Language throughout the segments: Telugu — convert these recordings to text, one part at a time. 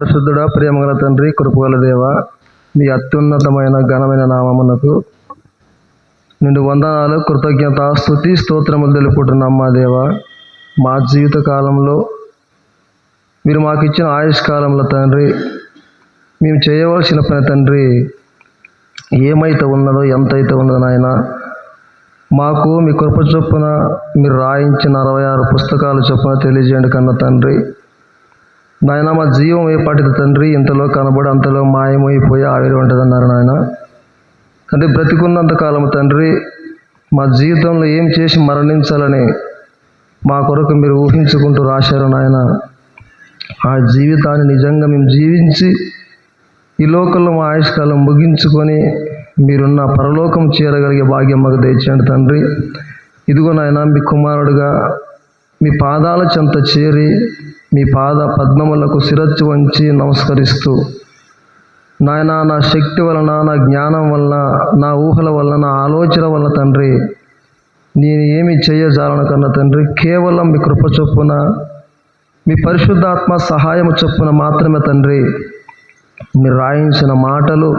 పరిశుద్ధుడా ప్రేమగల తండ్రి కృపగల దేవ మీ అత్యున్నతమైన ఘనమైన నామమునకు నిండు వందనాలు కృతజ్ఞత స్థుతి స్తోత్రములు తెలుపుకుంటున్నాం మా దేవ. మా జీవిత కాలంలో మీరు మాకు ఇచ్చిన ఆయుష్ కాలంలో తండ్రి మేము చేయవలసిన పని తండ్రి ఏమైతే ఉన్నదో ఎంతైతే ఉన్నదో నాయన మాకు మీ కృప చొప్పున మీరు రాయించిన అరవై ఆరు పుస్తకాలు చొప్పున తెలియజేయండి కన్న తండ్రి. నాయన మా జీవం ఏ పాటిది తండ్రి ఇంతలో కనబడి అంతలో మాయమైపోయి ఆవిరి ఉంటుందన్నారు నాయన. అంటే బ్రతికున్నంత కాలం తండ్రి మా జీవితంలో ఏం చేసి మరణించాలని మా కొరకు మీరు ఊహించుకుంటూ రాశారు నాయన. ఆ జీవితాన్ని నిజంగా మేము జీవించి ఈ లోకంలో మా ఆయుష్కాలం ముగించుకొని మీరున్న పరలోకం చేరగలిగే భాగ్యం మాకు తెచ్చండి తండ్రి. ఇదిగో నాయన మీ కుమారుడుగా మీ పాదాల చెంత చేరి మీ పాద పద్మములకు శిరస్సు వంచి నమస్కరిస్తూ నాయన నా శక్తి వలన నా జ్ఞానం వలన నా ఊహల వలన నా ఆలోచన వలన తండ్రి నేను ఏమి చేయజాలను కన్నా తండ్రి కేవలం మీ కృప చొప్పున మీ పరిశుద్ధాత్మ సహాయము చొప్పున మాత్రమే తండ్రి మీరు రాయించిన మాటలు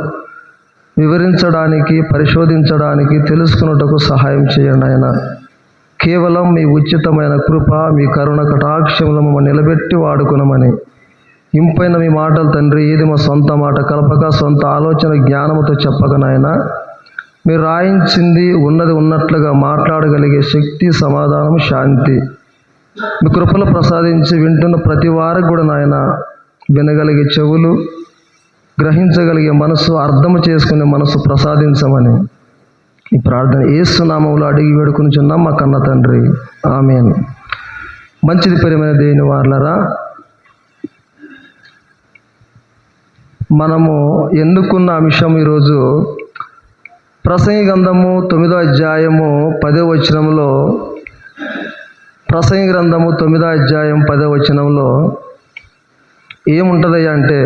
వివరించడానికి పరిశోధించడానికి తెలుసుకున్నటకు సహాయం చేయండి ఆయన కేవలం మీ ఉచితమైన కృప మీ కరుణ కటాక్షములను మమ్మల్ని నిలబెట్టి వాడుకునమని. ఇంపైన మీ మాటలు తండ్రి ఏది మా సొంత మాట కలపక సొంత ఆలోచన జ్ఞానముతో చెప్పక నాయన. మీరు రాయించింది ఉన్నది ఉన్నట్లుగా మాట్లాడగలిగే శక్తి సమాధానం శాంతి. మీ కృపలు ప్రసాదించి వింటున్న ప్రతి వారికి కూడా నాయన వినగలిగే చెవులు గ్రహించగలిగే మనసు అర్థం చేసుకునే మనసు ప్రసాదించమని. ఈ ప్రార్థన ఏసునామంలో అడిగి వేడుకుని వేడుకునిచున్నాం మా కన్న తండ్రి. ఆమె మంచిది పరిమైన దేని వార్లరా మనము ఎన్నుకున్న అంశం ఈరోజు ప్రసంగి గ్రంథము తొమ్మిదో అధ్యాయము పదో వచనంలో ప్రసంగి గ్రంథము తొమ్మిదో అధ్యాయం పదో వచనంలో ఏముంటుందయ్యా అంటే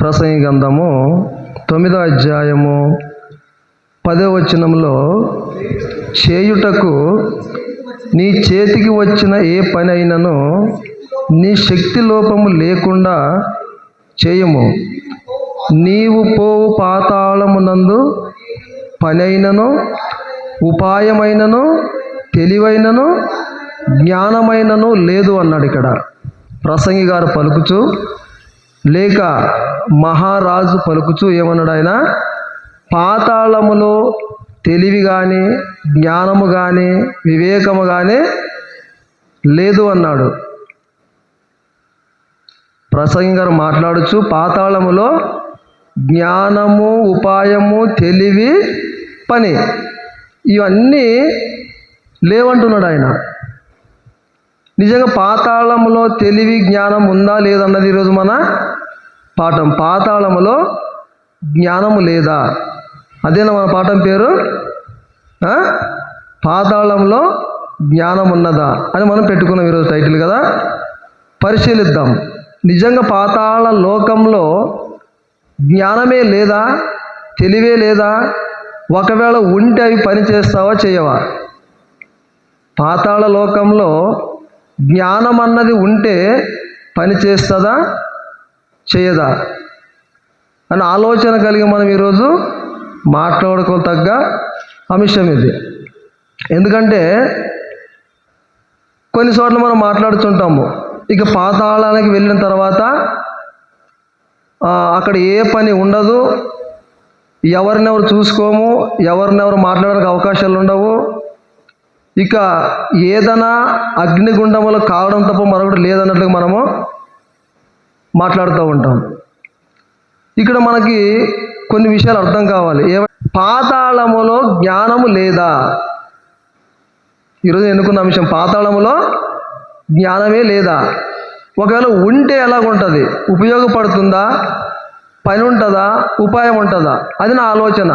ప్రసంగి గ్రంథము తొమ్మిదో అధ్యాయము పదో వచనంలో చేయుటకు నీ చేతికి వచ్చిన ఏ పని అయినను నీ శక్తి లోపము లేకుండా చేయము. నీవు పోవు పాతాళమునందు పనైనను ఉపాయమైనను తెలివైనను జ్ఞానమైనను లేదు అన్నాడు ఇక్కడ. ప్రసంగి గారు పలుకుచు లేక మహారాజు పలుకుచు ఏమన్నాడు ఆయన? పాతాళములో తెలివి కానీ జ్ఞానము కానీ వివేకము కానీ లేదు అన్నాడు. ప్రసంగి గారు మాట్లాడుచు పాతాళములో జ్ఞానము ఉపాయము తెలివి పని ఇవన్నీ లేవంటున్నాడు ఆయన. నిజంగా పాతాళములో తెలివి జ్ఞానం ఉందా లేదన్నది ఈరోజు మన పాఠం. పాతాళములో జ్ఞానము లేదా? అదేనా మన పాఠం పేరు? పాతాళంలో జ్ఞానం ఉన్నదా అని మనం పెట్టుకున్నాం ఈరోజు టైటిల్ కదా. పరిశీలిద్దాం. నిజంగా పాతాళ లోకంలో జ్ఞానమే లేదా? తెలివే లేదా? ఒకవేళ ఉంటే అవి పని చేస్తావా చేయవా? పాతాళ లోకంలో జ్ఞానం అన్నది ఉంటే పని చేస్తుందా చేయదా? అని ఆలోచన కలిగి మనం ఈరోజు మాట్లాడుకో తగ్గ అంశం ఇది ఎందుకంటే కొన్ని చోట్ల మనం మాట్లాడుతుంటాము. ఇక పాతాళానికి వెళ్ళిన తర్వాత అక్కడ ఏ పని ఉండదు. ఎవరినెవరు చూసుకోము ఎవరినెవరు మాట్లాడడానికి అవకాశాలు ఉండవు. ఇక ఏదైనా అగ్నిగుండములు కావడం తప్ప మరొకటి లేదన్నట్లుగా మనము మాట్లాడుతూ ఉంటాం ఇక్కడ మనకి కొన్ని విషయాలు అర్థం కావాలి. ఏ పాతాళములో జ్ఞానము లేదా? ఈరోజు ఎన్నుకున్న అంశం పాతాళములో జ్ఞానమే లేదా? ఒకవేళ ఉంటే ఎలాగుంటుంది? ఉపయోగపడుతుందా? పని ఉంటుందా ఉపాయం ఉంటుందా? అది నా ఆలోచన.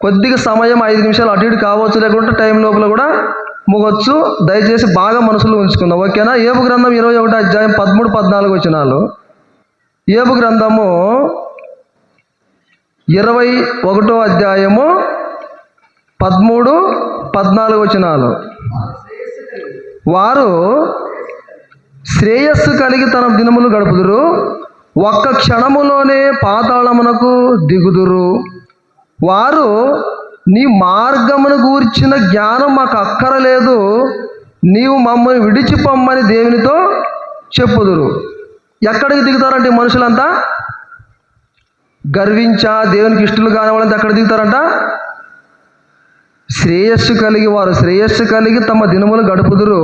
కొద్దిగా సమయం ఐదు నిమిషాలు అటు ఇటు కావచ్చు లేకుంటే టైం లోపల కూడా ముగొచ్చు. దయచేసి బాగా మనసులో ఉంచుకుందాం. ఓకేనా? ఏపు గ్రంథం ఇరవై ఒకటి అధ్యాయం పదమూడు పద్నాలుగు వచ్చినాలు. ఏపు గ్రంథము ఇరవై ఒకటో అధ్యాయము పదమూడు పద్నాలుగు వచనాలు. వారు శ్రేయస్సు కలిగి తన దినములు గడుపుదురు ఒక్క క్షణములోనే పాతాళమునకు దిగుదురు. వారు నీ మార్గమును గూర్చిన జ్ఞానం మాకు అక్కరలేదు నీవు మమ్మల్ని విడిచిపొమ్మని దేవునితో చెప్పుదురు. ఎక్కడికి దిగుతారంటే మనుషులంతా? గర్వించా దేవునికి ఇష్టలు కానివాళ్ళంతా ఎక్కడ దిగుతారంట? శ్రేయస్సు కలిగి వారు. శ్రేయస్సు కలిగి తమ దినములు గడుపుదురు.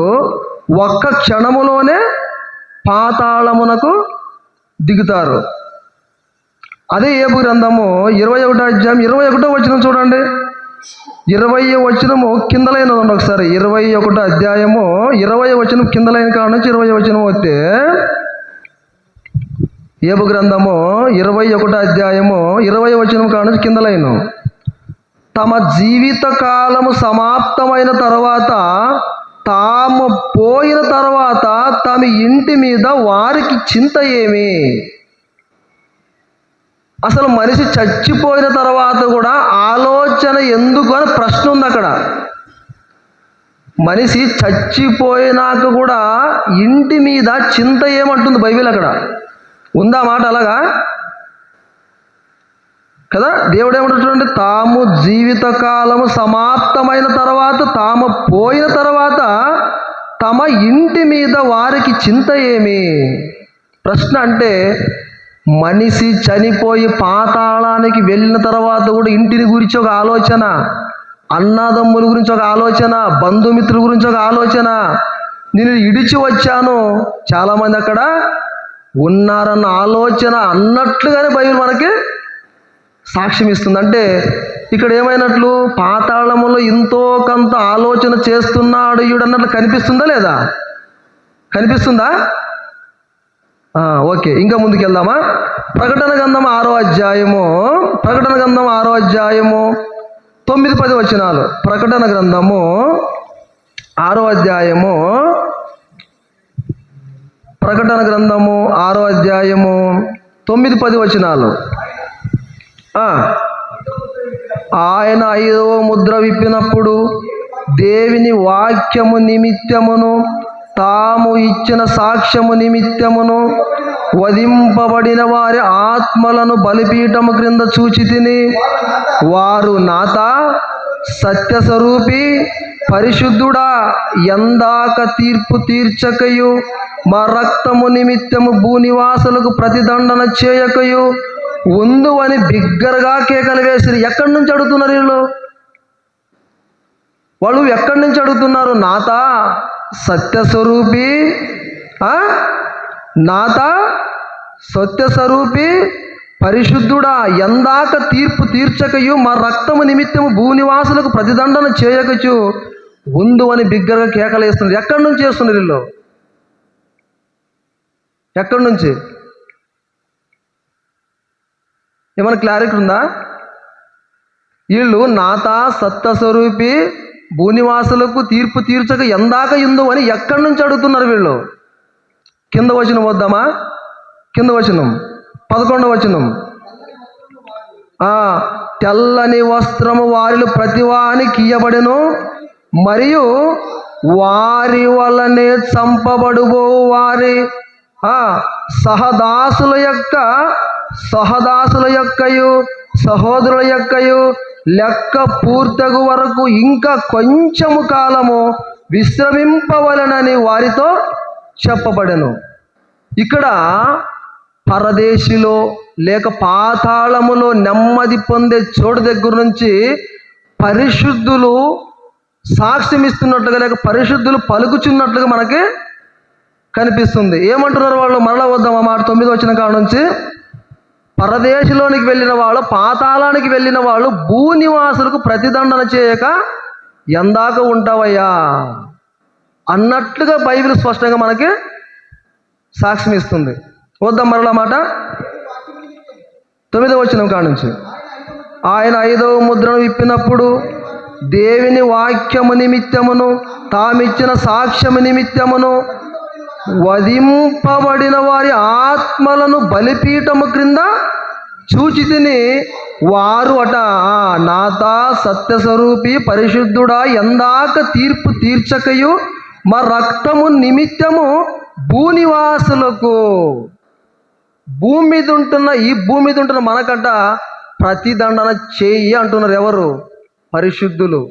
ఒక్క క్షణములోనే పాతాళమునకు దిగుతారు. అదే ఏబు గ్రంథము ఇరవై ఒకటో అధ్యాయం ఇరవై ఒకటో వచ్చిన చూడండి. ఇరవై వచనము కిందలైన ఒకసారి. ఇరవై ఒకటో అధ్యాయము ఇరవై వచనం కిందలైన కాడ నుంచి ఇరవై వచనం వస్తే ఏబు గ్రంథము ఇరవై ఒకటో అధ్యాయము ఇరవై వచనం కాను నుంచి తమ జీవిత కాలము సమాప్తమైన తర్వాత తాము పోయిన తర్వాత తమ ఇంటి మీద వారికి చింత ఏమి? అసలు మనిషి చచ్చిపోయిన తర్వాత కూడా ఆలోచన ఎందుకు అని ప్రశ్న ఉంది అక్కడ. మనిషి చచ్చిపోయినాక కూడా ఇంటి మీద చింత ఏమంటుంది బైబిల్ అక్కడ? ఉందా మాట అలాగా? కదా? దేవుడు ఏమంటున్నాడు తాము జీవితకాలము సమాప్తమైన తర్వాత తాము పోయిన తర్వాత తమ ఇంటి మీద వారికి చింత ఏమి? ప్రశ్న అంటే మనిషి చనిపోయి పాతాళానికి వెళ్ళిన తర్వాత కూడా ఇంటిని గురించి ఒక ఆలోచన అన్నదమ్ముల గురించి ఒక ఆలోచన బంధుమిత్రుల గురించి ఒక ఆలోచన. నేను ఇడిచి వచ్చాను. చాలామంది అక్కడ ఉన్నారన్న ఆలోచన అన్నట్లుగానే బైబిల్ మనకి సాక్ష్యం ఇస్తుంది. అంటే ఇక్కడ ఏమైనట్లు? పాతాళములో ఇంతో కొంత ఆలోచన చేస్తున్నాడు ఈడన్నట్లు కనిపిస్తుందా లేదా? కనిపిస్తుందా? ఓకే ఇంకా ముందుకెళ్దామా? ప్రకటన గంధం ఆరో అధ్యాయము ప్రకటన గంధం ఆరో అధ్యాయము తొమ్మిది పది వచనాలు. ప్రకటన గ్రంథము ఆరో అధ్యాయము ప్రకటన గ్రంథము ఆరో అధ్యాయము తొమ్మిది పది వచనాలు. ఆయన ఐదవ ముద్ర విప్పినప్పుడు దేవిని వాక్యము నిమిత్తమును తాము ఇచ్చిన సాక్ష్యము నిమిత్తమును వధింపబడిన వారి ఆత్మలను బలిపీఠము క్రింద చూచి తిని వారు నాత సత్యస్వరూపి పరిశుద్ధుడా ఎందాక తీర్పు తీర్చకయు మా రక్తము నిమిత్తము భూనివాసులకు ప్రతిదండన చేయకయు ఉందు అని బిగ్గరగా కేకలు వేసిరు. ఎక్కడి నుంచి అడుగుతున్నారు వీళ్ళు? వాళ్ళు ఎక్కడి నుంచి అడుగుతున్నారు? నాత? సత్యస్వరూపి నాత? సత్యస్వరూపి పరిశుద్ధుడా ఎందాక తీర్పు తీర్చకయు మా రక్తము నిమిత్తము భూనివాసులకు ప్రతిదండన చేయకచు. ఉందు అని బిగ్గరగా కేకలేస్తున్నారు ఎక్కడి నుంచి చేస్తున్నారు వీళ్ళు? ఎక్కడి నుంచి? ఏమైనా క్లారిటీ ఉందా? వీళ్ళు నాత సత్యస్వరూపి భూనివాసులకు తీర్పు తీర్చక ఎందాక ఇందు అని ఎక్కడి నుంచి అడుగుతున్నారు వీళ్ళు? కింద వచనం వద్దామా? కింద వచనం. పదకొండవ వచనం. ఆ, తెల్లని వస్త్రము వారిలో ప్రతివానికి కీయబడెను మరియు వారి వలనే చంపబడుబో వారి. సహదాసుల యొక్క సహదాసుల యొక్కయు సహోదరుల యొక్కయు లెక్క పూర్తగు వరకు ఇంకా కొంచెము కాలము విశ్రమింపవలనని వారితో చెప్పబడెను. ఇక్కడ పరదేశిలో లేక పాతాళములో నెమ్మది పొందే చోటు దగ్గర నుంచి పరిశుద్ధులు సాక్ష్యం ఇస్తున్నట్లుగా లేక పరిశుద్ధులు పలుకుచున్నట్లుగా మనకి కనిపిస్తుంది. ఏమంటున్నారు వాళ్ళు? మరలా వద్దాం. మాట తొమ్మిది వచ్చిన కాడ నుంచి. పరదేశంలోనికి వెళ్ళిన వాళ్ళు పాతాళానికి వెళ్ళిన వాళ్ళు భూనివాసులకు ప్రతిదండన చేయక ఎందాక ఉంటావయ్యా? అన్నట్లుగా బైబిల్ స్పష్టంగా మనకి సాక్ష్యం ఇస్తుంది. వద్దాం మరలా మాట. తొమ్మిదవ వచ్చిన కాడ నుంచి. ఆయన ఐదవ ముద్రను విప్పినప్పుడు దేవుని వాక్యము నిమిత్తమును తామిచ్చిన సాక్ష్యము నిమిత్తమును వధింపబడిన వారి ఆత్మలను బలిపీఠము క్రింద చూచి తిని వారు అట. "ఆ, నాత సత్యస్వరూపి పరిశుద్ధుడా ఎందాక తీర్పు తీర్చకయు మా రక్తము నిమిత్తము భూనివాసులకు. భూమి మీద ఉంటున్న ఈ భూమి మీద ఉంటున్న మనకంట ప్రతిదండన చెయ్యి అంటున్నారు ఎవరు? పరిశుద్ధులు.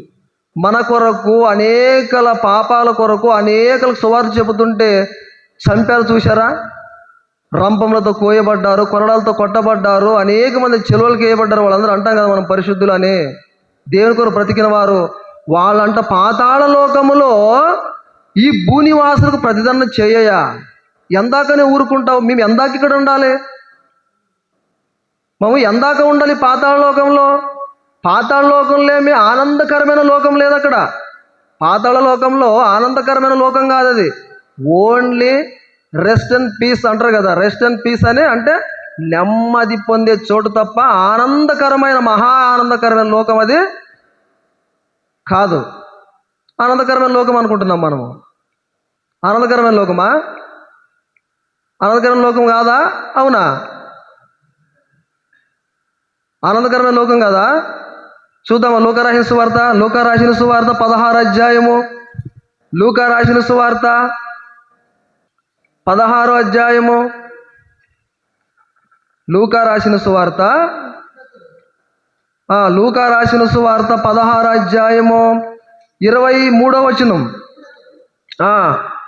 మన కొరకు అనేకల పాపాల కొరకు అనేకల సువార్త చెబుతుంటే చంపారు చూశారా? రంపములతో కోయబడ్డారు కొరడాలతో కొట్టబడ్డారు అనేక మంది చెలువలకు వేయబడ్డారు. వాళ్ళందరూ అంటాం కదా మనం పరిశుద్ధులు అని దేవుని కొరకు బ్రతికిన వారు వాళ్ళంట పాతాళ లోకములో ఈ భూనివాసులకు ప్రతిదండ చేయయా ఎందాకనే ఊరుకుంటావు మేము ఎందాక ఇక్కడ ఉండాలి? మేము ఎందాక ఉండాలి పాతాళ లోకంలో? పాతాళ లోకంలో ఏమి ఆనందకరమైన లోకం లేదు అక్కడ పాతాళ లోకంలో ఆనందకరమైన లోకం కాదు అది ఓన్లీ రెస్ట్ అండ్ పీస్ అంటారు కదా. రెస్ట్ అండ్ పీస్ అని అంటే నెమ్మది పొందే చోటు తప్ప ఆనందకరమైన మహా ఆనందకరమైన లోకం అది కాదు. ఆనందకరమైన లోకం అనుకుంటున్నాం మనము. ఆనందకరమైన లోకమా? ఆనందకరమైన లోకం కాదా? అవునా? ఆనందకరమైన లోకం కదా? చూద్దామా? లోకరాశిన సువార్త? లోకరాశిన సువార్త పదహారు అధ్యాయము. లూకారాశిన సువార్త పదహారు అధ్యాయము. లూకా రాసిన సువార్త ఆ, లూకా రాసిన సువార్త పదహారు అధ్యాయము. ఇరవై మూడో వచనం.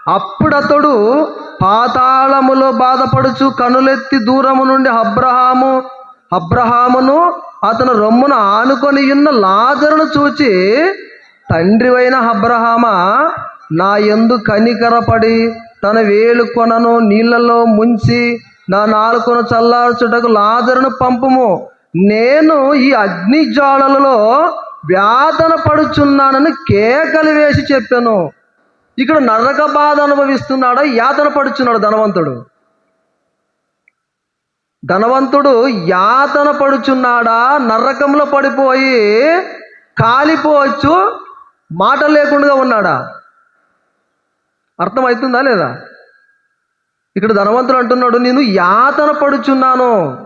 అప్పుడతడు పాతాళములో బాధపడుచు కనులెత్తి దూరము నుండి అబ్రహాము అబ్రహామును అతను రొమ్మున ఆనుకొని ఉన్న లాజరును చూచి తండ్రివైన అబ్రహామా నా ఎందు కనికరపడి తన వేలు కొనను నీళ్ళలో ముంచి నా నాలుకను చల్లార్చుటకు లాజరును పంపుము. నేను ఈ అగ్ని జ్వాలలలో వ్యాతన పడుచున్నానని కేకలు వేసి చెప్పాను. ఇక్కడ నరక బాధ అనుభవిస్తున్నాడా? యాతన పడుచున్నాడు ధనవంతుడు? ధనవంతుడు యాతన పడుచున్నాడా? నరకంలో పడిపోయి కాలిపోవచ్చు మాట లేకుండా ఉన్నాడా? అర్థమవుతుందా లేదా? ఇక్కడ ధనవంతుడు అంటున్నాడు నేను యాతన పడుచున్నాను.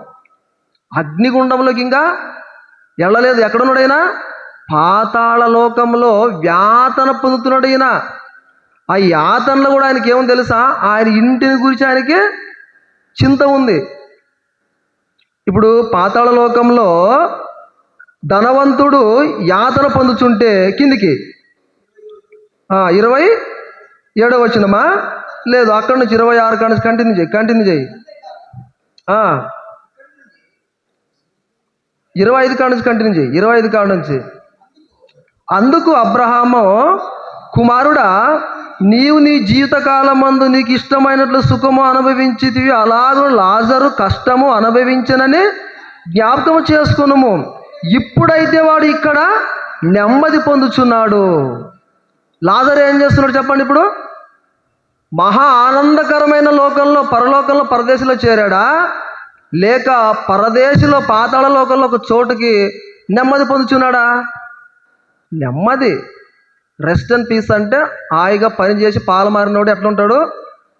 అగ్నిగుండంలోకి ఇంకా వెళ్ళలేదు. ఎక్కడున్నాడైనా? పాతాళ లోకంలో వ్యాతన పొందుతున్నాడు ఆ యాతనలో కూడా ఆయనకి ఏమో తెలుసా? ఆయన ఇంటిని గురించి ఆయనకి చింత ఉంది. ఇప్పుడు పాతాళ లోకంలో ధనవంతుడు యాతన పొందుతుంటే కిందికి. ఇరవై ఏడో వచ్చినమా లేదు అక్కడి నుంచి ఇరవై ఆరు కాడ నుంచి కంటిన్యూ చేయి కంటిన్యూ చేయి. ఇరవై ఐదు కాడ నుంచి కంటిన్యూ చేయి ఇరవై ఐదు కాడ నుంచి. అందుకు అబ్రహాము కుమారుడా నీవు నీ జీవితకాలమందు నీకు ఇష్టమైనట్లు సుఖము అనుభవించితివి అలాగూ లాజరు కష్టము అనుభవించనని జ్ఞాపకం చేసుకునుము. ఇప్పుడైతే వాడు ఇక్కడ నెమ్మది పొందుచున్నాడు. లాజర్ ఏం చేస్తున్నాడు చెప్పండి ఇప్పుడు? మహా ఆనందకరమైన లోకంలో పరలోకంలో పరదేశంలో చేరాడా? లేక పరదేశంలో పాతాళ లోకంలో ఒక చోటుకి నెమ్మది పొందుచున్నాడా? నెమ్మది. రెస్ట్ అండ్ పీస్ అంటే హాయిగా పని చేసి పాలు మారినోడు ఎట్లుంటాడు?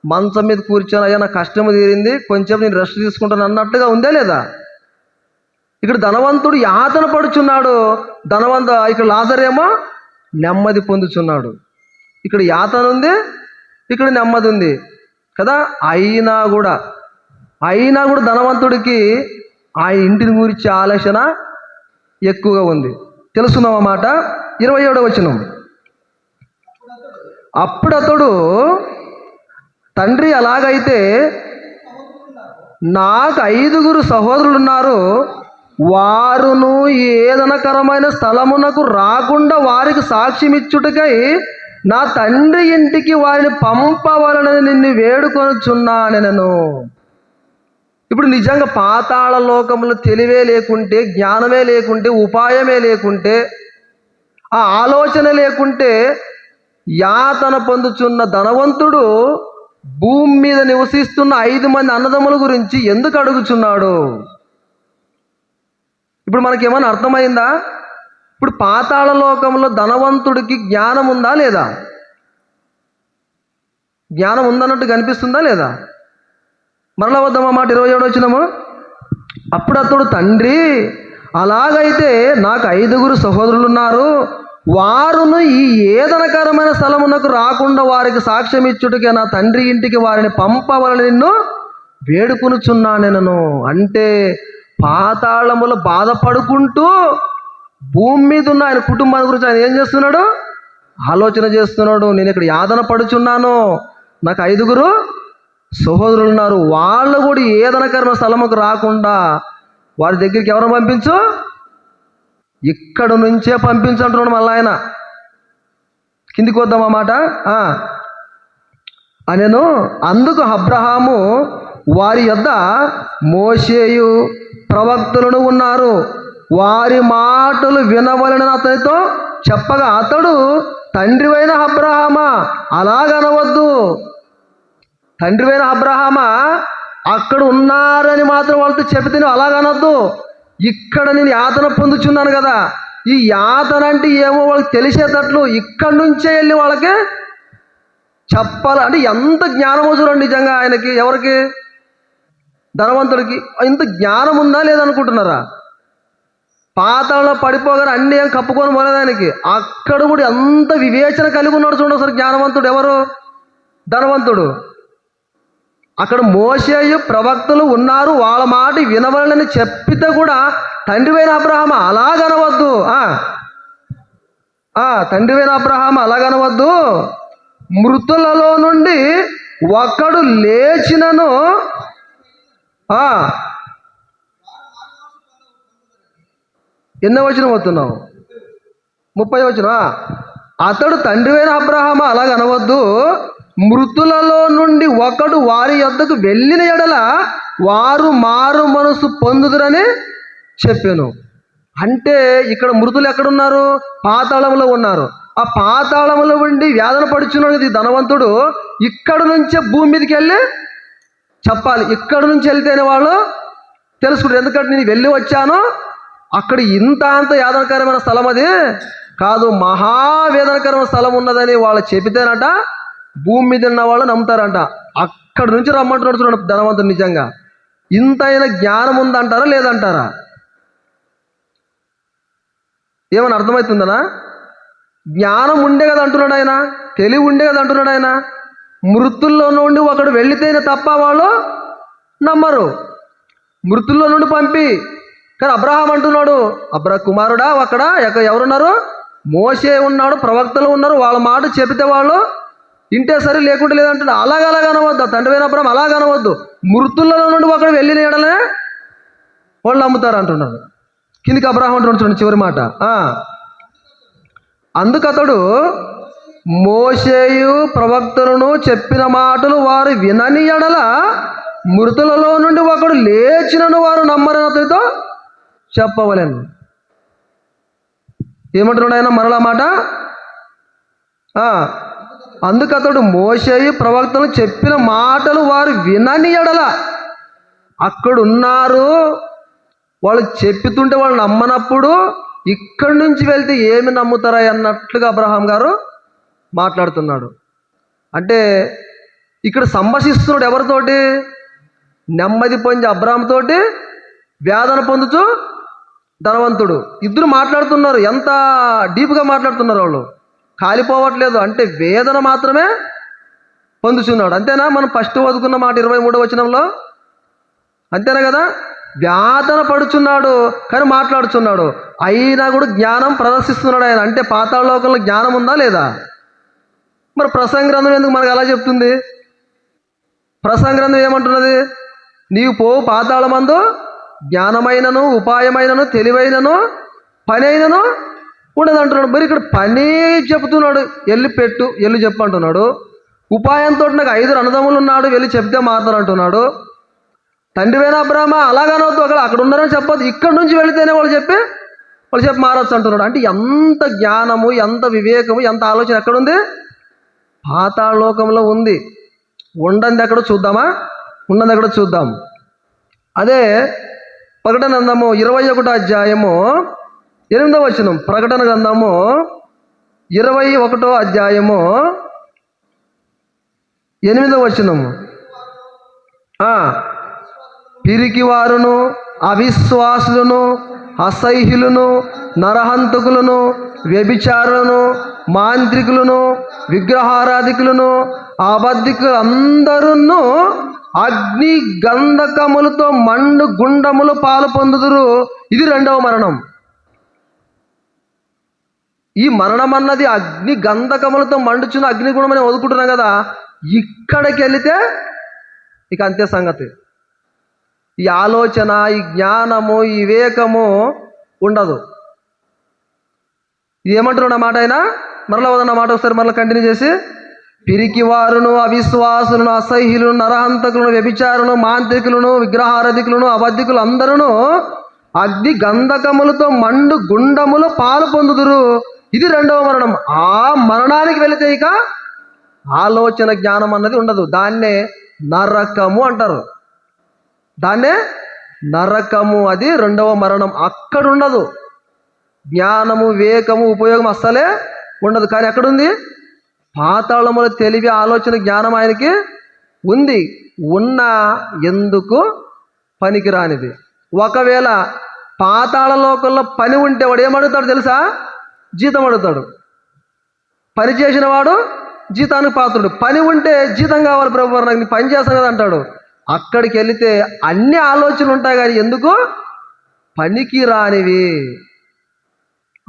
మంచం మీద కూర్చొని అయ్యా నా కష్టం తీరింది కొంచెం నేను రెస్ట్ తీసుకుంటాను అన్నట్టుగా ఉందే లేదా? ఇక్కడ ధనవంతుడు యాతన పడుచున్నాడు. ధనవంత ఇక్కడ లాజరేమో నెమ్మది పొందుచున్నాడు. ఇక్కడ యాతన ఉంది ఇక్కడ నెమ్మది ఉంది. కదా? అయినా కూడా అయినా కూడా ధనవంతుడికి ఆ ఇంటిని గురించి ఆలోచన ఎక్కువగా ఉంది. తెలుసుకుందాం అన్నమాట ఇరవై ఏడవ వచనం. అప్పుడు అతడు తండ్రి అలాగైతే నాకు ఐదుగురు సహోదరులు ఉన్నారు వారును ఏదనకరమైన స్థలమునకు రాకుండా వారికి సాక్ష్యం ఇచ్చుటకై నా తండ్రి ఇంటికి వారిని పంపవలనని నిన్ను వేడుకొనుచున్నాను నేను ఇప్పుడు నిజంగా పాతాళ లోకములు తెలివే లేకుంటే జ్ఞానమే లేకుంటే ఉపాయమే లేకుంటే ఆ ఆలోచన లేకుంటే యాతన పొందుచున్న ధనవంతుడు భూమి మీద నివసిస్తున్న ఐదు మంది అన్నదమ్ముల గురించి ఎందుకు అడుగుచున్నాడు? ఇప్పుడు మనకి ఏమైనా అర్థమైందా? ఇప్పుడు పాతాళ లోకంలో ధనవంతుడికి జ్ఞానం ఉందా లేదా? జ్ఞానం ఉందన్నట్టు కనిపిస్తుందా లేదా? మరలా వద్దామా మాట ఇరవై ఏడు వచ్చినాము అప్పుడు అతడు తండ్రి అలాగైతే నాకు ఐదుగురు సహోదరులు ఉన్నారు వారును ఈ ఏదనకరమైన స్థలమునకు రాకుండా వారికి సాక్ష్యం ఇచ్చుటకే నా తండ్రి ఇంటికి వారిని పంపవలని నిన్ను వేడుకునుచున్నాను నేను అంటే పాతాళములో బాధపడుకుంటూ భూమి మీద ఉన్న ఆయన కుటుంబాన్ని గురించి ఆయన ఏం చేస్తున్నాడు? ఆలోచన చేస్తున్నాడు. నేను ఇక్కడ యాదన పడుచున్నాను. నాకు ఐదుగురు సహోదరులు ఉన్నారు. వాళ్ళు కూడా ఏదనకరమైన స్థలముకు రాకుండా వారి దగ్గరికి ఎవరు పంపించు? ఇక్కడ నుంచే పంపించంటున్నాడు మళ్ళీ ఆయన. కిందికి వద్దాం అన్నమాట అనేను అందుకు అబ్రహాము వారి యొద్ద మోసేయు ప్రవక్తులను ఉన్నారు. వారి మాటలు వినవలని అతనితో చెప్పగా అతడు తండ్రివైన అబ్రహామా? అలాగనవద్దు. తండ్రివైన అబ్రహామా అక్కడ ఉన్నారని మాత్రం వాళ్ళతో చెబితే నువ్వు అలాగనొద్దు ఇక్కడ నేను యాతన పొందుచున్నాను కదా. ఈ యాతన అంటే ఏమో వాళ్ళకి తెలిసేటట్లు ఇక్కడి నుంచే వెళ్ళి వాళ్ళకి చెప్పాలి అంటే ఎంత జ్ఞానమో చూడండి నిజంగా ఆయనకి ఎవరికి? ధనవంతుడికి. ఇంత జ్ఞానం ఉందా లేదనుకుంటున్నారా పాతలో పడిపోగానే అన్ని ఏం కప్పుకొని పోలేదు ఆయనకి. అక్కడ కూడా ఎంత వివేచన కలిగి ఉన్నాడు చూడండి ఒకసారి జ్ఞానవంతుడు ఎవరు? ధనవంతుడు. అక్కడ మోసేయు ప్రవక్తలు ఉన్నారు వాళ్ళ మాట వినవాలని చెప్పితే కూడా తండ్రివైన అబ్రహామ అలాగనవద్దు తండ్రివైన అబ్రహామ అలాగనవద్దు మృతులలో నుండి ఒక్కడు లేచినను ఎన్నో వచ్చిన పోతున్నావు ముప్పై వచ్చిన అతడు తండ్రివైన అబ్రహామ అలాగ అనవద్దు మృతులలో నుండి ఒకడు వారి యొద్దకు వెళ్ళిన ఎడల వారు మారు మనసు పొందుదురని చెప్పాను. అంటే ఇక్కడ మృతులు ఎక్కడున్నారు? పాతాళంలో ఉన్నారు. ఆ పాతాళంలో ఉండి వేదన పడుచున్నది ధనవంతుడు ఇక్కడ నుంచే భూమి మీదకి వెళ్ళి చెప్పాలి. ఇక్కడ నుంచి వెళ్తేనే వాళ్ళు తెలుసుకుంటారు. ఎందుకంటే నేను వెళ్ళి వచ్చాను. అక్కడ ఇంత అంత యాదనకరమైన స్థలం అది కాదు. మహావేదనకరమైన స్థలం ఉన్నదని వాళ్ళు చెబితేనట భూమి మీద ఉన్న వాళ్ళు నమ్ముతారంట. అక్కడ నుంచి రమ్మంటున్నాడు చూడండి ధనవంతుడు నిజంగా. ఇంతైన జ్ఞానం ఉందంటారా లేదంటారా? ఏమని అర్థమవుతుందనా? జ్ఞానం ఉండే కదా అంటున్నాడు ఆయన. తెలివి ఉండే కదా అంటున్నాడు ఆయన. మృతుల్లో నుండి ఒకడు వెళ్ళితేనే తప్ప వాళ్ళు నమ్మరు. మృతుల్లో నుండి పంపి. కానీ అబ్రహాం అంటున్నాడు అబ్రా కుమారుడా అక్కడ ఎవరున్నారు? మోసే ఉన్నాడు ప్రవక్తలు ఉన్నారు వాళ్ళ మాట చెబితే వాళ్ళు ఇంటే సరే లేకుంటే లేదంటున్నా. అలాగ అలాగ కనవద్దు తండ్రి అయిన అబ్రహం అలాగ అనవద్దు. నుండి ఒకడు వెళ్ళిన ఎడలే వాళ్ళు నమ్ముతారు అంటున్నారు కిందికి అబ్రహం అంటున్నాడు చూడండి చివరి మాట. ఆ. అందుకతడు మోసేయు ప్రవక్తలను చెప్పిన మాటలు వారు వినని ఎడల మృతులలో నుండి ఒకడు లేచినను వారు నమ్మరని అతనితో చెప్పవలేను. ఏమంటున్నాడు ఆయన మరలా మాట? ఆ, అందుకతడు మోసేయు ప్రవక్తలు చెప్పిన మాటలు వారు వినని ఎడల అక్కడున్నారు. వాళ్ళు చెప్పుతుంటే వాళ్ళు నమ్మనప్పుడు ఇక్కడి నుంచి వెళ్తే ఏమి నమ్ముతారా అన్నట్లుగా అబ్రహాం గారు మాట్లాడుతున్నాడు. అంటే ఇక్కడ సంభాషిస్తున్నాడు ఎవరితోటి? నెమ్మది పొంది అబ్రహాం తోటి వేదన పొందుతూ ధనవంతుడు. ఇద్దరు మాట్లాడుతున్నారు. ఎంత డీప్గా మాట్లాడుతున్నారు వాళ్ళు? కాలిపోవట్లేదు అంటే వేదన మాత్రమే పొందుచున్నాడు. అంతేనా? మనం ఫస్ట్ వదుకున్న మాట ఇరవై మూడో వచనంలో? అంతేనా కదా? వ్యాధన పడుచున్నాడు కానీ మాట్లాడుచున్నాడు. అయినా కూడా జ్ఞానం ప్రదర్శిస్తున్నాడు ఆయన. అంటే పాతాళలోకంలో జ్ఞానం ఉందా లేదా? మరి ప్రసంగ్రంథం ఎందుకు మనకు అలా చెప్తుంది? ప్రసంగ్రంథం ఏమంటున్నది? నీవు పో పాతాళమందు జ్ఞానమైనను ఉపాయమైనను తెలివైనను పని అయినను ఉండదు అంటున్నాడు మరి ఇక్కడ పని చెప్తున్నాడు. వెళ్ళి పెట్టు వెళ్ళి చెప్పు అంటున్నాడు ఉపాయంతో నాకు ఐదు అన్నదమ్ములు ఉన్నాడు వెళ్ళి చెప్తే మారుతారు అంటున్నాడు. తండ్రివైన బ్రహ్మ అలాగనవద్దు అక్కడ అక్కడ ఉన్నారని చెప్పొద్దు. ఇక్కడ నుంచి వెళితేనే వాళ్ళు చెప్పి వాళ్ళు చెప్పి మారచ్చు అంటున్నాడు. అంటే ఎంత జ్ఞానము ఎంత వివేకము ఎంత ఆలోచన ఎక్కడుంది? పాతాళలోకంలో ఉంది. ఉండంది ఎక్కడో చూద్దామా? ఉన్నది ఎక్కడో చూద్దాం. అదే ప్రకటనందము ఇరవై ఒకటో అధ్యాయము ఎనిమిదో వచనం ప్రకటన గ్రంథము ఇరవై ఒకటో అధ్యాయము ఎనిమిదవ వచనము. పిరికివారును పిరికి వారును అవిశ్వాసులను అసహ్యులను నరహంతకులను వ్యభిచారులను మాంత్రికులను విగ్రహారాధికులను అబద్ధికులు అందరూ అగ్ని గంధకములతో మండు గుండములు పాలు పొందుదురు. ఇది రెండవ మరణం. ఈ మరణం అన్నది అగ్ని గంధకములతో మండుచున్న అగ్నిగుణం అని వదుకుంటున్నాం కదా ఇక్కడికి వెళితే ఇక అంతే సంగతి. ఈ ఆలోచన ఈ జ్ఞానము ఈ వివేకము ఉండదు. ఏమంటారు ఏమంటున్నాడు మాట ఆయన? మరలా వదన్న మాట ఒకసారి మరలా కంటిన్యూ చేసి పిరికివారును అవిశ్వాసులను అసహ్యులను నరహంతకులను వ్యభిచారులను మాంత్రికులను విగ్రహారధికులను అబద్ధికులు అందరూ అగ్ని గంధకములతో మండు గుండములు పాలు పొందుదురు. ఇది రెండవ మరణం. ఆ మరణానికి వెళితే ఇక ఆలోచన జ్ఞానం అన్నది ఉండదు. దాన్నే నరకము అంటారు. దాన్నే నరకము అది రెండవ మరణం. అక్కడ ఉండదు జ్ఞానము వివేకము ఉపయోగం అస్సలే ఉండదు. కానీ ఎక్కడుంది? పాతాళముల తెలివి ఆలోచన జ్ఞానం ఆయనకి ఉంది. ఉన్న ఎందుకు పనికిరానిది? ఒకవేళ పాతాళ లోకంలో పని ఉంటే వాడు ఏమడుగుతాడు తెలుసా? జీతం అడుగుతాడు. పని చేసిన వాడు జీతానికి పాత్రుడు. పని ఉంటే జీతం కావాలి ప్రభు నాకు నీ పని చేస్తాను కదా అంటాడు. అక్కడికి వెళితే అన్ని ఆలోచనలు ఉంటాయి కానీ ఎందుకు? పనికి రానివి.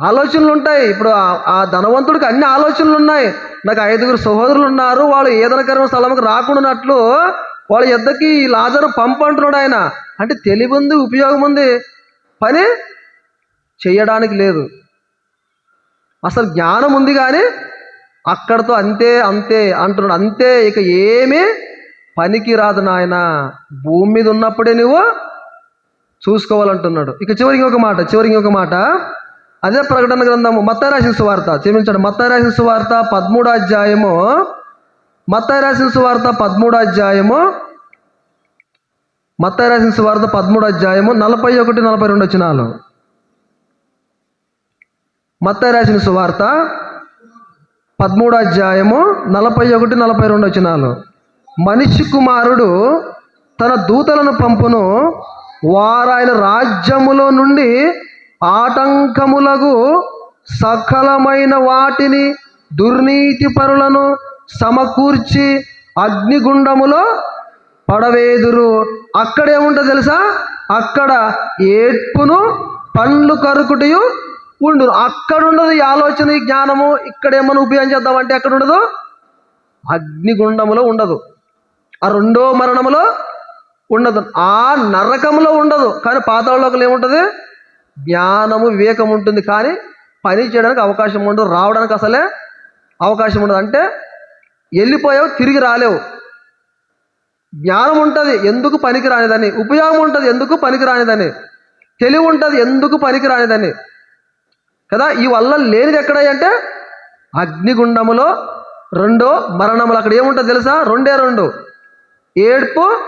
ఆలోచనలు ఉంటాయి. ఇప్పుడు ఆ- ధనవంతుడికి అన్ని ఆలోచనలు ఉన్నాయి. నాకు ఐదుగురు సహోదరులు ఉన్నారు. వాళ్ళు ఏదనకరమైన స్థలంకి రాకుండానట్లు వాళ్ళ ఎద్దకి ఈ లాజరు పంపంటున్నాడు ఆయన. అంటే తెలివి ఉంది ఉపయోగం ఉంది. పని చేయడానికి లేదు. అసలు జ్ఞానం ఉంది కానీ అక్కడతో అంతే అంతే అంటున్నాడు. అంతే ఇక ఏమీ పనికి రాదు నాయన. భూమి మీద ఉన్నప్పుడే నువ్వు చూసుకోవాలంటున్నాడు. ఇక చివరికి ఇంకొక మాట చివరికి ఇంకొక మాట. అదే ప్రకటన గ్రంథము మత్త రాసిన సువార్త. క్షమించండి మత్త రాసిన సువార్త పదమూడో అధ్యాయము మత్తాయి రాసిన సువార్త పదమూడో అధ్యాయము మత్త రాసిన సువార్త పదమూడో అధ్యాయము నలభై ఒకటి నలభై రెండు వచ్చినాలు మత్త రాసిన సువార్త పదమూడు అధ్యాయము నలభై ఒకటి నలభై రెండు వచ్చినాలు మనిషి కుమారుడు తన దూతలను పంపును వారాయన రాజ్యములో నుండి ఆటంకములకు సకలమైన వాటిని దుర్నీతి పరులను సమకూర్చి అగ్నిగుండములో పడవేదురు. అక్కడేముంటో తెలుసా? అక్కడ ఏడ్పును పండ్లు కరుకుటయు ఉండు. అక్కడ ఉండదు ఈ ఆలోచన ఈ జ్ఞానము. ఇక్కడ ఏమైనా ఉపయోగం చేద్దామంటే ఎక్కడ ఉండదు అగ్నిగుండములో ఉండదు. ఆ రెండో మరణములో ఉండదు. ఆ నరకములో ఉండదు. కానీ పాతాళలోకలు ఏముంటుంది? జ్ఞానము వివేకం ఉంటుంది. కానీ పని చేయడానికి అవకాశం ఉండదు. రావడానికి అసలే అవకాశం ఉండదు. అంటే వెళ్ళిపోయావు తిరిగి రాలేవు. జ్ఞానం ఉంటుంది. ఎందుకు పనికి రానిదని ఉపయోగం ఉంటుంది. ఎందుకు పనికి రానిదని తెలివి ఉంటుంది. ఎందుకు పనికి రానిదని కదా? ఈ వల్ల లేనిది ఎక్కడ అంటే? అగ్నిగుండములో రెండో మరణములు. అక్కడ ఏముంటుంది తెలుసా? రెండే రెండు. ఏడ్పు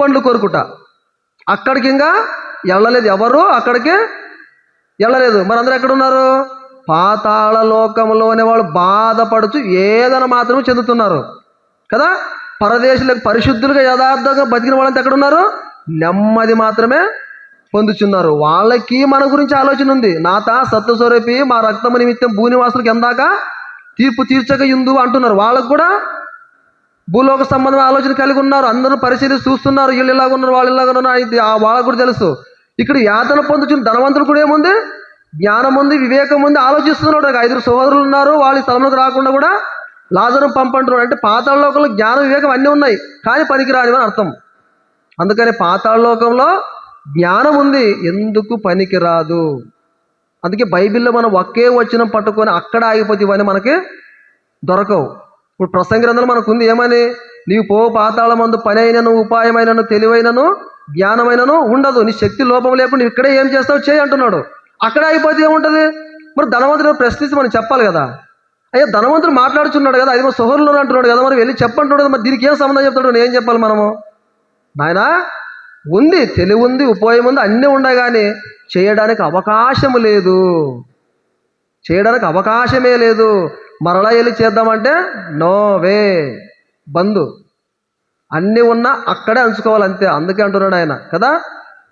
పండ్లు కొరుకుట. అక్కడికి ఇంకా వెళ్ళలేదు ఎవరు? అక్కడికి వెళ్ళలేదు. మరి ఎక్కడున్నారు? ఎక్కడ ఉన్నారు పాతాళ లోకంలోనే వాళ్ళు బాధపడుచు ఏదైనా మాత్రమే చెందుతున్నారు. కదా? పరదేశులకు పరిశుద్ధులుగా యథార్థంగా బతికిన వాళ్ళంతా ఎక్కడ ఉన్నారు నెమ్మది మాత్రమే పొందుచున్నారు. వాళ్ళకి మన గురించి ఆలోచన ఉంది. నాత సత్యస్వరూపి మా రక్తము నిమిత్తం భూనివాసులకు ఎందాక తీర్పు తీర్చక ఇందు అంటున్నారు. వాళ్ళకు కూడా భూలోక సంబంధం ఆలోచన కలిగి ఉన్నారు. అందరూ పరిశీలిసి చూస్తున్నారు. వీళ్ళు ఇలాగ ఉన్నారు వాళ్ళు ఇలాగ ఉన్నారు ఇది ఆ వాళ్ళకు కూడా తెలుసు. ఇక్కడ యాతన పొందుచున్న ధనవంతుడు కూడా ఏముంది? జ్ఞానం ఉంది వివేకం ఉంది ఆలోచిస్తున్నాడు. ఐదుగురు సహోదరులు ఉన్నారు. వాళ్ళ స్థలంలోకి రాకుండా కూడా లాజరం పంపంటున్నాడు అంటే పాతాళలోకంలో జ్ఞానం వివేకం అన్నీ ఉన్నాయి. కానీ పనికిరానివని అర్థం. అందుకని పాతాళలోకంలో జ్ఞానం ఉంది ఎందుకు పనికిరాదు? అందుకే బైబిల్లో మనం ఒకే వచనం పట్టుకొని అక్కడ ఆగిపోతే ఇవన్నీ మనకి దొరకవు. ఇప్పుడు ప్రసంగ గ్రంథంలో మనకు ఉంది ఏమని? నీవు పో పాతాళ మందు పని అయినను ఉపాయమైనను తెలివైనను జ్ఞానమైనను ఉండదు. నీ శక్తి లోపం లేకుండా నువ్వు ఇక్కడే ఏం చేస్తావు? చేయి అంటున్నాడు. అక్కడ ఆగిపోతే ఏముంటుంది? మరి ధనవంతుడు ప్రశ్నిస్తే మనం చెప్పాలి కదా. అయ్యా ధనవంతుడు మాట్లాడుచున్నాడు కదా అది మన సోహరులు అంటున్నాడు కదా మరి వెళ్ళి చెప్పంటున్నాడు మరి దీనికి ఏం సంబంధం చెప్తాడు నేను ఏం చెప్పాలి మనము? నాయనా ఉంది తెలివి ఉంది ఉపాయం ఉంది అన్నీ ఉండగానే కానీ చేయడానికి అవకాశం లేదు. చేయడానికి అవకాశమే లేదు. మరలా వెళ్ళి చేద్దామంటే నో వే బంధు అన్నీ ఉన్నా అక్కడే అంచుకోవాలి అంతే. అందుకే అంటున్నాడు ఆయన. కదా?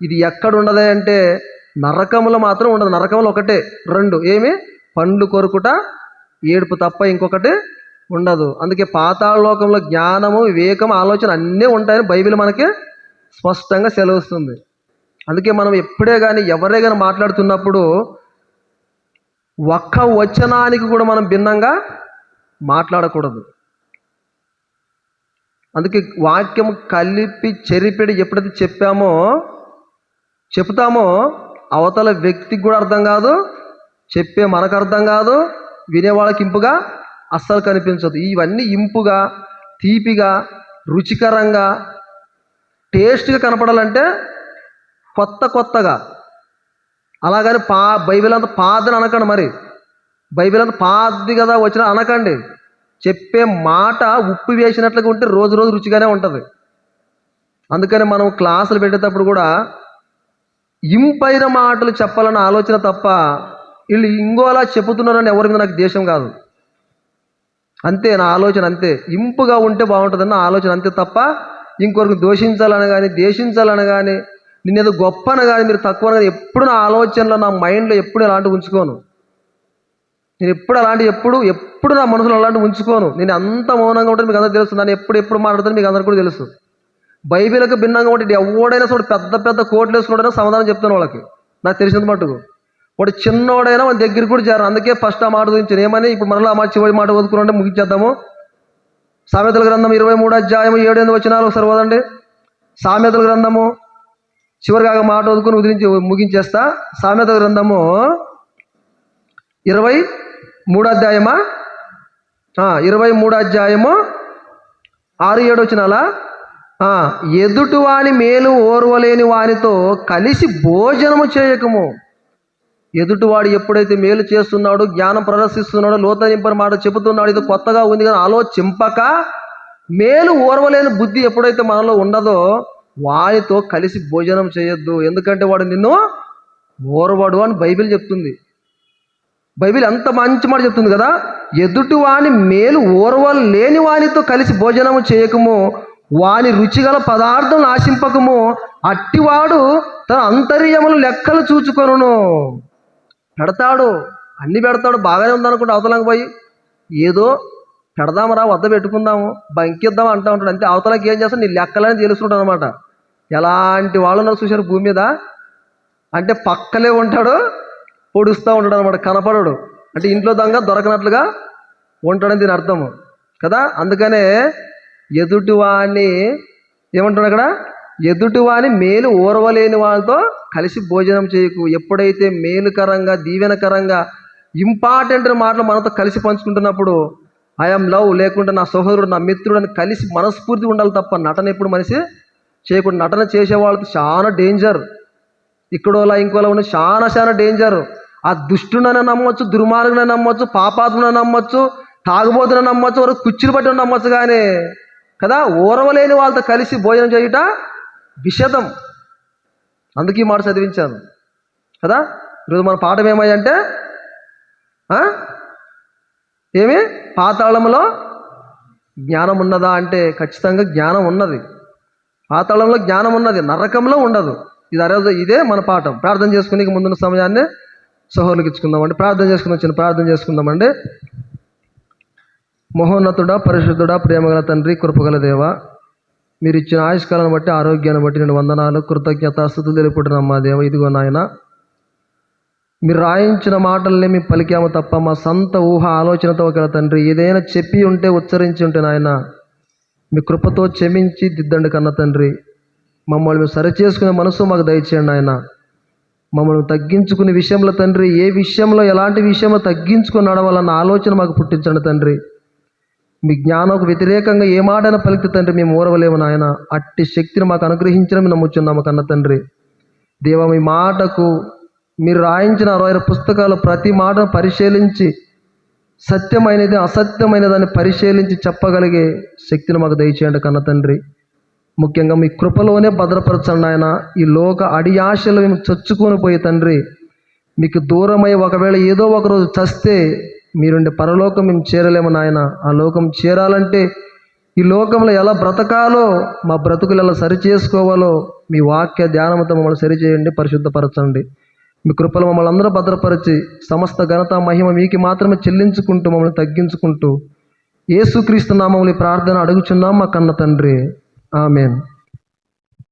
ఇది ఎక్కడ ఉండదు అంటే నరకములు మాత్రం ఉండదు. నరకములు ఒకటే రెండు. ఏమి? పండ్లు కొరుకుట ఏడుపు తప్ప ఇంకొకటి ఉండదు. అందుకే పాతాళ లోకంలో జ్ఞానము వివేకం ఆలోచన అన్నీ ఉంటాయని బైబిల్ మనకి స్పష్టంగా సెలవుస్తుంది. అందుకే మనం ఎప్పుడే కానీ ఎవరే కానీ మాట్లాడుతున్నప్పుడు ఒక్క వచనానికి కూడా మనం భిన్నంగా మాట్లాడకూడదు. అందుకే వాక్యం కలిపి చెరిపిడి ఎప్పుడైతే చెప్పామో చెప్తామో అవతల వ్యక్తికి కూడా అర్థం కాదు చెప్పే మనకు అర్థం కాదు వినేవాళ్ళకి ఇంపుగా అస్సలు కనిపించదు. ఇవన్నీ ఇంపుగా తీపిగా రుచికరంగా టేస్ట్గా కనపడాలంటే కొత్త కొత్తగా. అలాగని పా బైబిల్ అంత పాదని అనకండి మరి. బైబిల్ అంత పాది కదా వచ్చిన అనకండి. చెప్పే మాట ఉప్పు వేసినట్లుగా ఉంటే రోజు రోజు రుచిగానే ఉంటుంది. అందుకని మనం క్లాసులు పెట్టేటప్పుడు కూడా ఇంపైన మాటలు చెప్పాలన్న ఆలోచన తప్ప వీళ్ళు ఇంకోలా చెబుతున్నారని ఎవరి మీద నాకు దేశం కాదు. అంతే నా ఆలోచన అంతే. ఇంపుగా ఉంటే బాగుంటుందని ఆలోచన అంతే తప్ప ఇంకొకరికి దోషించాలని కానీ దేశించాలని కానీ నిన్నేదో గొప్ప అనగాని మీరు తక్కువ కానీ ఎప్పుడు నా ఆలోచనలో నా మైండ్లో ఎప్పుడు అలాంటివి ఉంచుకోను? నేను ఎప్పుడు అలాంటి ఎప్పుడు ఎప్పుడు నా మనసులో అలాంటివి ఉంచుకోను? నేను అంత మౌనంగా ఉంటుంది మీకు అందరూ తెలుసు. నన్ను ఎప్పుడు ఎప్పుడు మాట్లాడుతాను మీకు అందరికీ కూడా తెలుసు. బైబిల్కి భిన్నంగా ఉంటే ఎవడైనా చూడు పెద్ద పెద్ద కోట్లు వేసుకున్నాడైనా సమాధానం చెప్తాను వాళ్ళకి. నాకు తెలిసినంత మటుకు వాడు చిన్నోడైనా వాళ్ళ దగ్గరికి కూడా చేరారు అందుకే ఫస్ట్ ఆ మాట గురించి ఏమని ఇప్పుడు మరలా ఆ మాట చివరి మాట వదుకున్నాంటే ముగించేద్దాము సామెతల గ్రంథం ఇరవై మూడు అధ్యాయం ఏడు ఎనిమిది వచ్చినాలు ఒకసారి సామెతల గ్రంథము చివరిగా మాట వదుకుని ఉదిరించి ముగించేస్తా. సామెతల గ్రంథము ఇరవై మూడు అధ్యాయమా? ఇరవై మూడు అధ్యాయము ఆరు ఏడు వచ్చినాలా ఎదుటివాని మేలు ఓర్వలేని వానితో కలిసి భోజనము చేయకము. ఎదుటివాడు ఎప్పుడైతే మేలు చేస్తున్నాడో జ్ఞానం ప్రదర్శిస్తున్నాడో లోతనింపని మాట చెబుతున్నాడు ఇది కొత్తగా ఉంది కానీ ఆలోచింపక మేలు ఓర్వలేని బుద్ధి ఎప్పుడైతే మనలో ఉండదో వానితో కలిసి భోజనం చేయొద్దు. ఎందుకంటే వాడు నిన్ను ఓర్వడు అని బైబిల్ చెప్తుంది. బైబిల్ అంత మంచి మాట చెప్తుంది కదా? ఎదుటి వాని మేలు ఓర్వలేని వానితో కలిసి భోజనము చేయకము వాని రుచిగల పదార్థం ఆశింపకము అట్టివాడు తన అంతర్యములు లెక్కలు చూచుకొనును. పెడతాడు. అన్ని పెడతాడు. బాగానే ఉందనుకుంటే అవతలకు పోయి ఏదో పెడదామరా వద్ద పెట్టుకుందాము బంకిద్దాం అంటూ ఉంటాడు. అంతే. అవతలకి ఏం చేస్తాడు? నీ లెక్కలని తెలుసుకుంటాడు అనమాట ఎలాంటి వాళ్ళు ఉన్నారు చూశారు భూమి మీద? అంటే పక్కలే ఉంటాడు పొడుస్తూ ఉంటాడు అనమాట కనపడడు. అంటే ఇంట్లో దొంగ దొరకనట్లుగా ఉంటాడని దీని అర్థము. కదా? అందుకనే ఎదుటివాణ్ణి ఏమంటాడు అక్కడ? ఎదుటివాని మేలు ఓర్వలేని వాళ్ళతో కలిసి భోజనం చేయకు. ఎప్పుడైతే మేలుకరంగా దీవెనకరంగా ఇంపార్టెంట్ మాటలు మనతో కలిసి పంచుకుంటున్నప్పుడు ఐఎమ్ లవ్ లేకుంటే నా సహోదరుడు నా మిత్రుడు అని కలిసి మనస్ఫూర్తి ఉండాలి తప్ప నటన ఎప్పుడు మనిషి చేయకుండా నటన చేసే వాళ్ళతో చాలా డేంజర్ ఇక్కడోలా ఇంకోలా ఉన్న చాలా చాలా డేంజర్ ఆ దుష్టునైనా నమ్మొచ్చు దుర్మార్గునైనా నమ్మొచ్చు పాపాత్మునైనా నమ్మొచ్చు తాగుబోతున నమ్మొచ్చు వరకు కుర్చీలు పట్టి నమ్మొచ్చు కానీ కదా? ఓరవలేని వాళ్ళతో కలిసి భోజనం చేయుట విషదం. అందుకే ఈ మాట చదివించాను. కదా? ఈరోజు మన పాఠం ఏమయ్యంటే ఏమి? పాతాళంలో జ్ఞానం ఉన్నదా అంటే ఖచ్చితంగా జ్ఞానం ఉన్నది. పాతాళంలో జ్ఞానం ఉన్నది నరకంలో ఉండదు. ఇది అరోజు ఇదే మన పాఠం. ప్రార్థన చేసుకునే ముందున్న సమయాన్ని సహోదరులకు ఇచ్చుకుందామండి. ప్రార్థన చేసుకుందాం చిన్న ప్రార్థన చేసుకుందామండి. మహోన్నతుడా పరిశుద్ధుడా ప్రేమగల తండ్రి కృపగల దేవ మీరు ఇచ్చిన ఆయుష్కాలను బట్టి ఆరోగ్యాన్ని బట్టి నేను వందనాలు కృతజ్ఞత స్థుతులు తెలుపుకుంటున్నాం మా దేవ. ఇదిగో నాయన మీరు రాయించిన మాటల్ని మేము పలికాము తప్ప మా సొంత ఊహ ఆలోచనతో గల తండ్రి ఏదైనా చెప్పి ఉంటే ఉచ్చరించి ఉంటే నాయన మీ కృపతో క్షమించి దిద్దండి కన్న తండ్రి. మమ్మల్ని మేము సరిచేసుకునే మనసు మాకు దయచేయండి ఆయన మమ్మల్ని తగ్గించుకునే విషయంలో తండ్రి ఏ విషయంలో ఎలాంటి విషయంలో తగ్గించుకుని నడవాలన్న ఆలోచన మాకు పుట్టించండి తండ్రి. మీ జ్ఞానంకు వ్యతిరేకంగా ఏ మాటన పలికితే తండ్రి మేము ఊరవలేము నాయన. అట్టి శక్తిని మాకు అనుగ్రహించడం నమ్ముచున్నాము కన్న తండ్రి. దేవ మీ మాటకు మీరు రాయించిన అరవై పుస్తకాలు ప్రతి మాటను పరిశీలించి సత్యమైనది అసత్యమైనదని పరిశీలించి చెప్పగలిగే శక్తిని మాకు దయచేయండి కన్న తండ్రి. ముఖ్యంగా మీ కృపలోనే భద్రపరచండి ఆయన ఈ లోక అడి ఆశలు మేము చచ్చుకొని పోయి తండ్రి మీకు దూరమై ఒకవేళ ఏదో ఒకరోజు చస్తే మీరుండే పరలోకం మేము చేరలేము నాయన. ఆ లోకం చేరాలంటే ఈ లోకంలో ఎలా బ్రతకాలో మా బ్రతుకులు ఎలా సరి చేసుకోవాలో మీ వాక్య ధ్యానంతో మమ్మల్ని సరిచేయండి పరిశుద్ధపరచండి. మీ కృపలు మమ్మల్ని అందరూ భద్రపరిచి సమస్త ఘనత మహిమ మీకు మాత్రమే చెల్లించుకుంటూ మమ్మల్ని తగ్గించుకుంటూ ఏసుక్రీస్తు నామములు ప్రార్థన అడుగుచున్నాం మా కన్న తండ్రి. ఆమెన్.